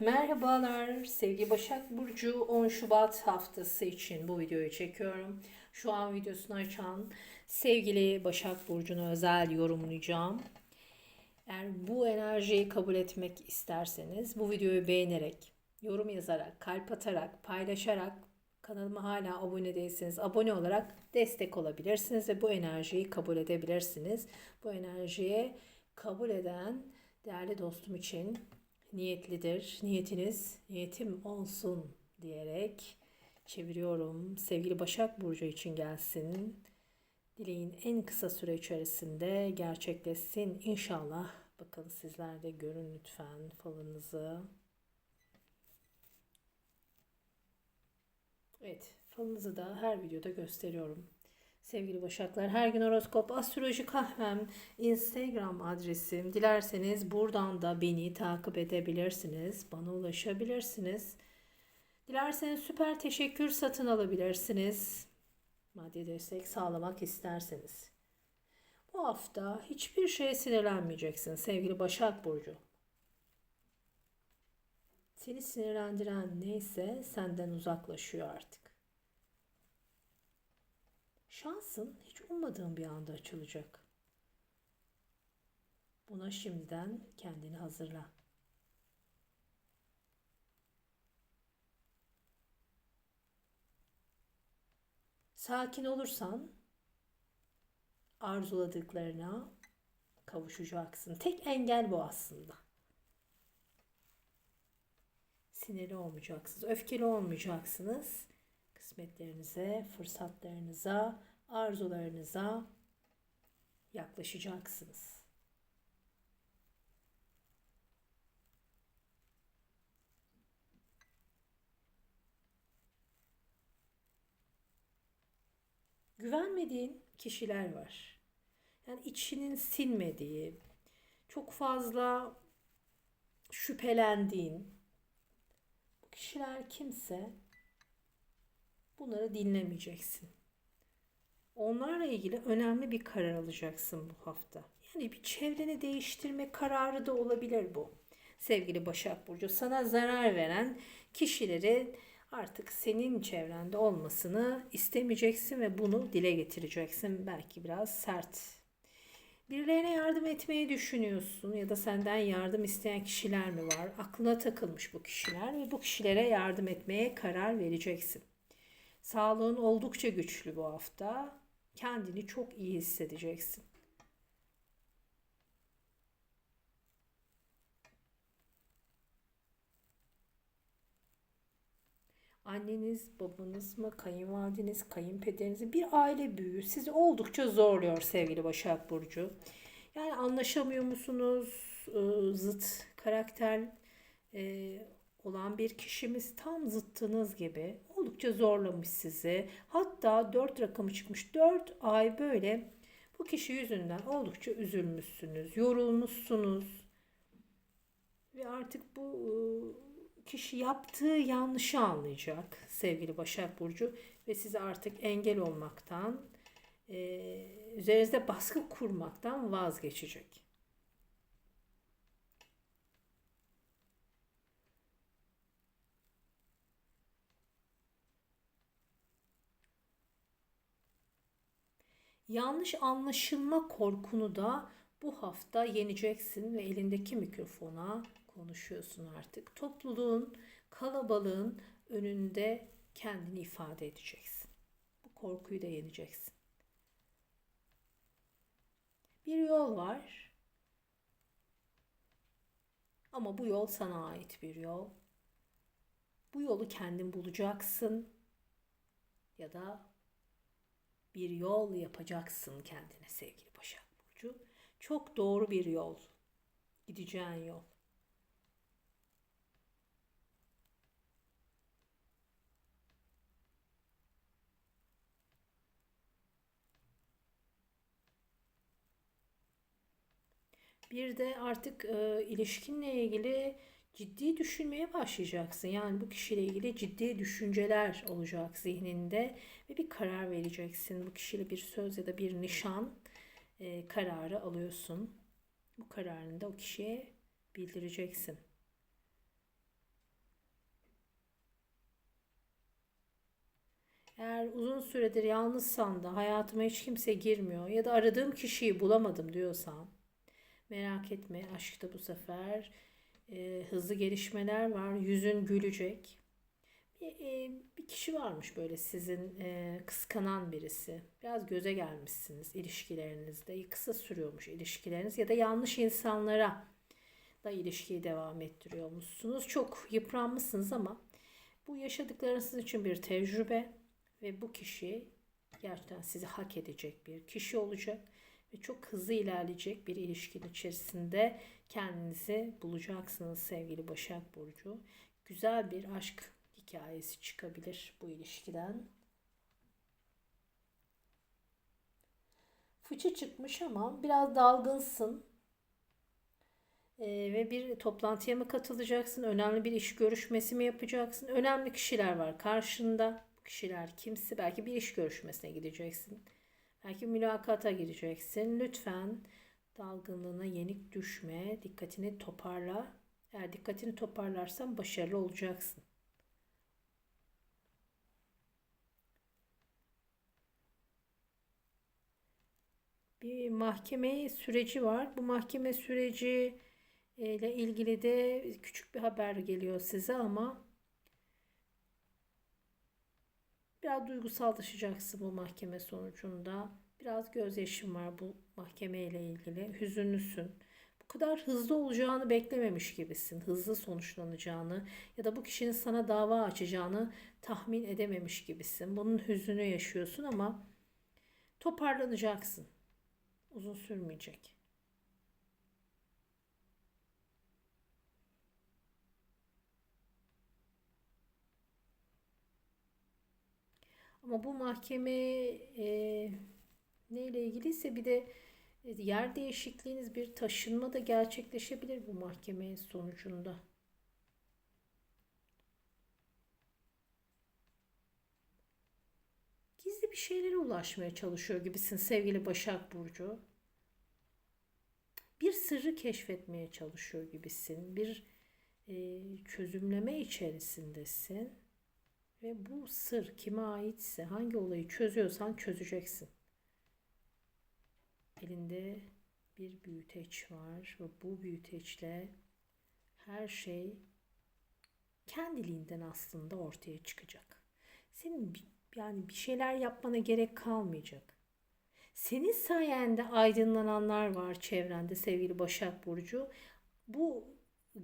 Merhabalar sevgili Başak Burcu 10 Şubat haftası için bu videoyu çekiyorum. Şu an videosunu açan sevgili Başak Burcu'nu özel yorumlayacağım. Eğer bu enerjiyi kabul etmek isterseniz bu videoyu beğenerek, yorum yazarak, kalp atarak, paylaşarak kanalıma hala abone değilseniz abone olarak destek olabilirsiniz ve bu enerjiyi kabul edebilirsiniz. Bu enerjiye kabul eden değerli dostum için niyetlidir. Niyetiniz niyetim olsun diyerek çeviriyorum. Sevgili Başak Burcu için gelsin. Dileğin en kısa süre içerisinde gerçekleşsin inşallah. Bakın sizler de görün lütfen falınızı. Evet, falınızı da her videoda gösteriyorum. Sevgili Başaklar, her gün horoskop, astroloji kahvem, Instagram adresim. Dilerseniz buradan da beni takip edebilirsiniz. Bana ulaşabilirsiniz. Dilerseniz süper teşekkür satın alabilirsiniz. Maddi destek sağlamak isterseniz. Bu hafta hiçbir şeye sinirlenmeyeceksin sevgili Başak Burcu. Seni sinirlendiren neyse senden uzaklaşıyor artık. Şansın hiç ummadığın bir anda açılacak. Buna şimdiden kendini hazırla. Sakin olursan arzuladıklarına kavuşacaksın. Tek engel bu aslında. Sinirli olmayacaksınız, öfkeli olmayacaksınız. Kısmetlerinize, fırsatlarınıza, arzularınıza yaklaşacaksınız. Güvenmediğin kişiler var. Yani içinin sinmediği, çok fazla şüphelendiğin bu kişiler kimse bunları dinlemeyeceksin. Onlarla ilgili önemli bir karar alacaksın bu hafta. Yani bir çevreni değiştirme kararı da olabilir bu. Sevgili Başak Burcu sana zarar veren kişileri artık senin çevrende olmasını istemeyeceksin ve bunu dile getireceksin. Belki biraz sert. Birilerine yardım etmeyi düşünüyorsun ya da senden yardım isteyen kişiler mi var? Aklına takılmış bu kişiler ve bu kişilere yardım etmeye karar vereceksin. Sağlığın oldukça güçlü bu hafta. Kendini çok iyi hissedeceksin. Anneniz, babanız mı, kayınvalideniz, kayınpederiniz bir aile büyüğü sizi oldukça zorluyor sevgili Başak Burcu. Yani anlaşamıyor musunuz? Ee, zıt karakter e, olan bir kişimiz tam zıttınız gibi oldukça zorlamış sizi. Hatta 4 rakamı çıkmış. 4 ay böyle bu kişi yüzünden oldukça üzülmüşsünüz, yorulmuşsunuz. Ve artık bu e, kişi yaptığı yanlışı anlayacak sevgili Başak Burcu ve size artık engel olmaktan, e, üzerinizde baskı kurmaktan vazgeçecek. Yanlış anlaşılma korkunu da bu hafta yeneceksin ve elindeki mikrofona konuşuyorsun artık. Topluluğun, kalabalığın önünde kendini ifade edeceksin. Bu korkuyu da yeneceksin. Bir yol var. Ama bu yol sana ait bir yol. Bu yolu kendin bulacaksın ya da bir yol yapacaksın kendine sevgili Başak Burcu. Çok doğru bir yol. Gideceğin yol. Bir de artık e, ilişkinle ilgili ciddi düşünmeye başlayacaksın. Yani bu kişiyle ilgili ciddi düşünceler olacak zihninde ve bir karar vereceksin. Bu kişiyle bir söz ya da bir nişan e, kararı alıyorsun. Bu kararını da o kişiye bildireceksin. Eğer uzun süredir yalnızsan da hayatıma hiç kimse girmiyor ya da aradığım kişiyi bulamadım diyorsan merak etme aşkta bu sefer e, hızlı gelişmeler var. Yüzün gülecek. Bir, e, bir kişi varmış böyle sizin e, kıskanan birisi. Biraz göze gelmişsiniz ilişkilerinizde. Kısa sürüyormuş ilişkileriniz ya da yanlış insanlara da ilişkiyi devam ettiriyormuşsunuz. Çok yıpranmışsınız ama bu yaşadıklarınız sizin için bir tecrübe ve bu kişi gerçekten sizi hak edecek bir kişi olacak ve çok hızlı ilerleyecek bir ilişkinin içerisinde kendinizi bulacaksınız sevgili Başak Burcu. Güzel bir aşk hikayesi çıkabilir bu ilişkiden. Fıçı çıkmış ama biraz dalgınsın. Ee, ve bir toplantıya mı katılacaksın? Önemli bir iş görüşmesi mi yapacaksın? Önemli kişiler var karşında. Bu kişiler kimse? Belki bir iş görüşmesine gideceksin. Belki mülakata gireceksin. Lütfen dalgınlığına yenik düşme. Dikkatini toparla. Eğer dikkatini toparlarsan başarılı olacaksın. Bir mahkeme süreci var. Bu mahkeme süreci ile ilgili de küçük bir haber geliyor size ama biraz duygusallaşacaksın bu mahkeme sonucunda. Biraz gözyaşın var bu mahkeme ile ilgili. Hüzünlüsün. Bu kadar hızlı olacağını beklememiş gibisin. Hızlı sonuçlanacağını ya da bu kişinin sana dava açacağını tahmin edememiş gibisin. Bunun hüzünü yaşıyorsun ama toparlanacaksın. Uzun sürmeyecek. Ama bu mahkeme e, neyle ilgiliyse bir de e, yer değişikliğiniz bir taşınma da gerçekleşebilir bu mahkeme sonucunda. Gizli bir şeylere ulaşmaya çalışıyor gibisin sevgili Başak Burcu. Bir sırrı keşfetmeye çalışıyor gibisin. Bir e, çözümleme içerisindesin. Ve bu sır kime aitse hangi olayı çözüyorsan çözeceksin. Elinde bir büyüteç var ve bu büyüteçle her şey kendiliğinden aslında ortaya çıkacak. Senin yani bir şeyler yapmana gerek kalmayacak. Senin sayende aydınlananlar var çevrende sevgili Başak Burcu. Bu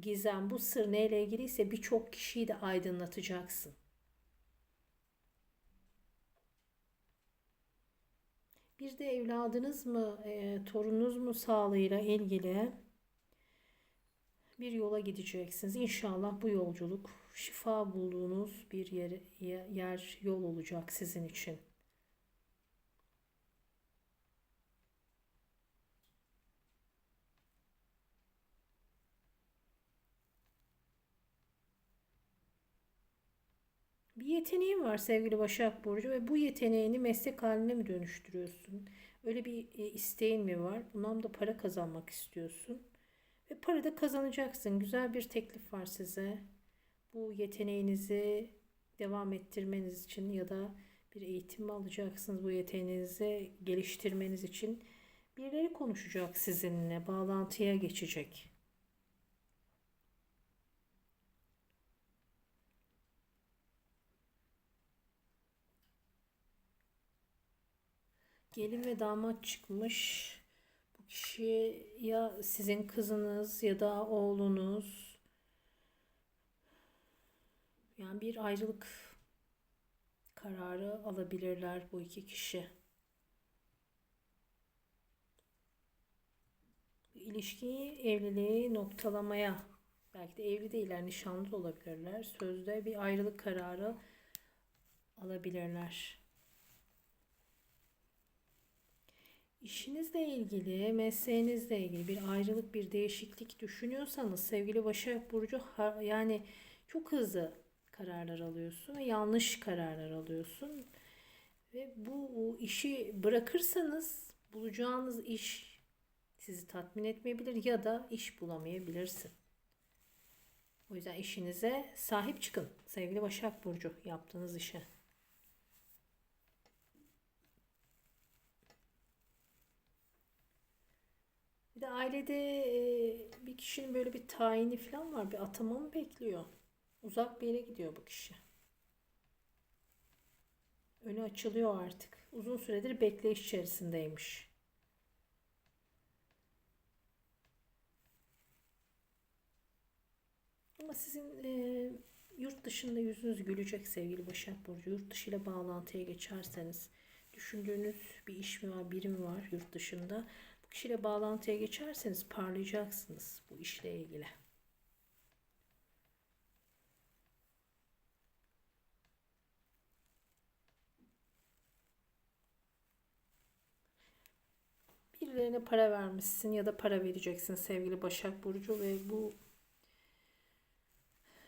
gizem, bu sır neyle ilgiliyse birçok kişiyi de aydınlatacaksın. Bir de evladınız mı, e, torununuz mu sağlığıyla ilgili bir yola gideceksiniz. İnşallah bu yolculuk şifa bulduğunuz bir yer, yer yol olacak sizin için. Bir yeteneğin var sevgili Başak Burcu ve bu yeteneğini meslek haline mi dönüştürüyorsun? Öyle bir e, isteğin mi var? Bundan da para kazanmak istiyorsun. Ve para da kazanacaksın. Güzel bir teklif var size. Bu yeteneğinizi devam ettirmeniz için ya da bir eğitim alacaksınız bu yeteneğinizi geliştirmeniz için? Birileri konuşacak sizinle, bağlantıya geçecek. Gelin ve damat çıkmış. Bu kişi ya sizin kızınız ya da oğlunuz. Yani bir ayrılık kararı alabilirler bu iki kişi. İlişkiyi, evliliği noktalamaya belki de evli değiller, nişanlı da olabilirler. Sözde bir ayrılık kararı alabilirler. İşinizle ilgili, mesleğinizle ilgili bir ayrılık, bir değişiklik düşünüyorsanız sevgili Başak Burcu yani çok hızlı kararlar alıyorsun ve yanlış kararlar alıyorsun. Ve bu işi bırakırsanız bulacağınız iş sizi tatmin etmeyebilir ya da iş bulamayabilirsin. O yüzden işinize sahip çıkın sevgili Başak Burcu yaptığınız işe. Ailede e, bir kişinin böyle bir tayini falan var. Bir atama mı bekliyor? Uzak bir yere gidiyor bu kişi. Önü açılıyor artık. Uzun süredir bekleyiş içerisindeymiş. Ama sizin e, yurt dışında yüzünüz gülecek sevgili Başak Burcu. Yurt dışı ile bağlantıya geçerseniz düşündüğünüz bir iş mi var, biri mi var yurt dışında. Bu kişiyle bağlantıya geçerseniz parlayacaksınız bu işle ilgili. Birilerine para vermişsin ya da para vereceksin sevgili Başak Burcu ve bu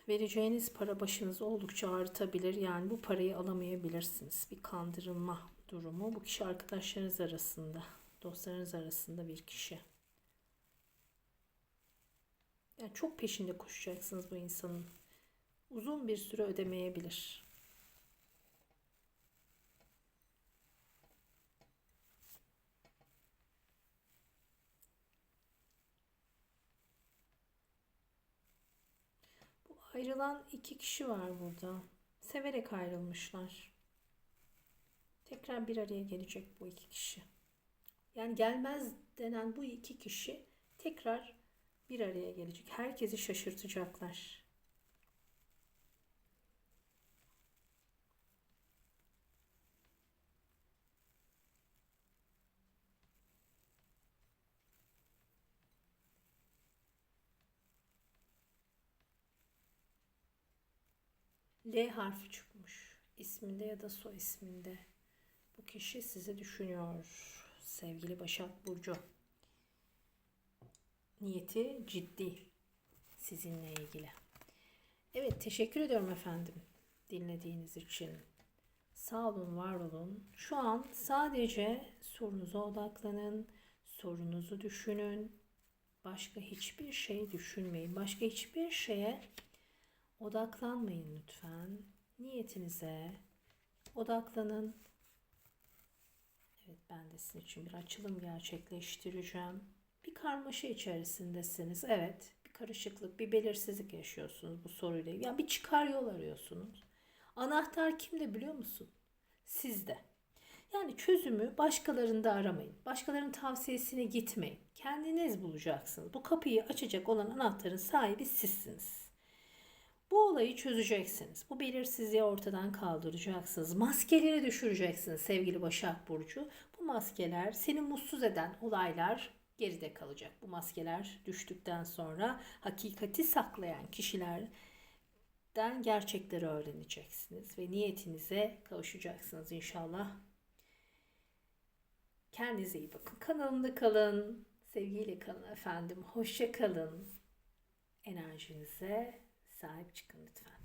vereceğiniz para başınızı oldukça ağrıtabilir. Yani bu parayı alamayabilirsiniz. Bir kandırılma durumu. Bu kişi arkadaşlarınız arasında, dostlarınız arasında bir kişi. Yani çok peşinde koşacaksınız bu insanın. Uzun bir süre ödemeyebilir. Bu ayrılan iki kişi var burada. Severek ayrılmışlar. Tekrar bir araya gelecek bu iki kişi. Yani gelmez denen bu iki kişi tekrar bir araya gelecek. Herkesi şaşırtacaklar. L harfi çıkmış. İsminde ya da soy isminde. Bu kişi sizi düşünüyor. Sevgili Başak Burcu. Niyeti ciddi sizinle ilgili. Evet teşekkür ediyorum efendim dinlediğiniz için. Sağ olun, var olun. Şu an sadece sorunuza odaklanın, sorunuzu düşünün. Başka hiçbir şey düşünmeyin. Başka hiçbir şeye odaklanmayın lütfen. Niyetinize odaklanın. Evet ben de sizin için bir açılım gerçekleştireceğim. Bir karmaşa içerisindesiniz. Evet bir karışıklık, bir belirsizlik yaşıyorsunuz bu soruyla. Ya bir çıkar yol arıyorsunuz. Anahtar kimde biliyor musun? Sizde. Yani çözümü başkalarında aramayın. Başkalarının tavsiyesine gitmeyin. Kendiniz bulacaksınız. Bu kapıyı açacak olan anahtarın sahibi sizsiniz. Bu olayı çözeceksiniz. Bu belirsizliği ortadan kaldıracaksınız. Maskeleri düşüreceksiniz sevgili Başak Burcu. Bu maskeler seni mutsuz eden olaylar geride kalacak. Bu maskeler düştükten sonra hakikati saklayan kişilerden gerçekleri öğreneceksiniz ve niyetinize kavuşacaksınız inşallah. Kendinize iyi bakın. Kanalımda kalın. Sevgiyle kalın efendim. Hoşça kalın. Enerjinize sahip çıkın lütfen.